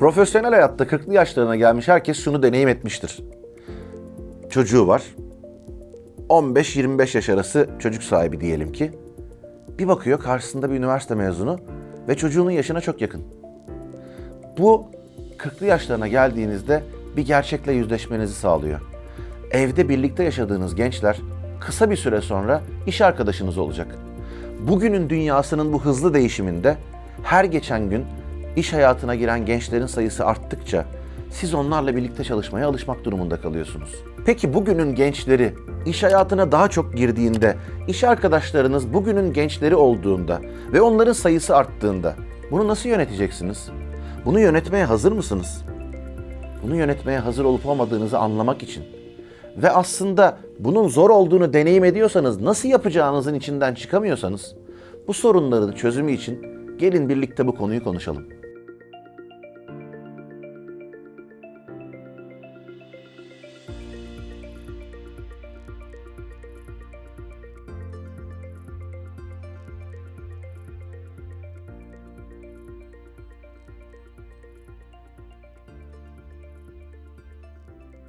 Profesyonel hayatta 40'lı yaşlarına gelmiş herkes şunu deneyim etmiştir. Çocuğu var. 15-25 yaş arası çocuk sahibi diyelim ki. Bir bakıyor karşısında bir üniversite mezunu ve çocuğunun yaşına çok yakın. Bu 40'lı yaşlarına geldiğinizde bir gerçekle yüzleşmenizi sağlıyor. Evde birlikte yaşadığınız gençler kısa bir süre sonra iş arkadaşınız olacak. Bugünün dünyasının bu hızlı değişiminde her geçen gün iş hayatına giren gençlerin sayısı arttıkça siz onlarla birlikte çalışmaya alışmak durumunda kalıyorsunuz. Peki bugünün gençleri iş hayatına daha çok girdiğinde, iş arkadaşlarınız bugünün gençleri olduğunda ve onların sayısı arttığında bunu nasıl yöneteceksiniz? Bunu yönetmeye hazır mısınız? Bunu yönetmeye hazır olup olmadığınızı anlamak için ve aslında bunun zor olduğunu deneyim ediyorsanız, nasıl yapacağınızın içinden çıkamıyorsanız bu sorunların çözümü için gelin birlikte bu konuyu konuşalım.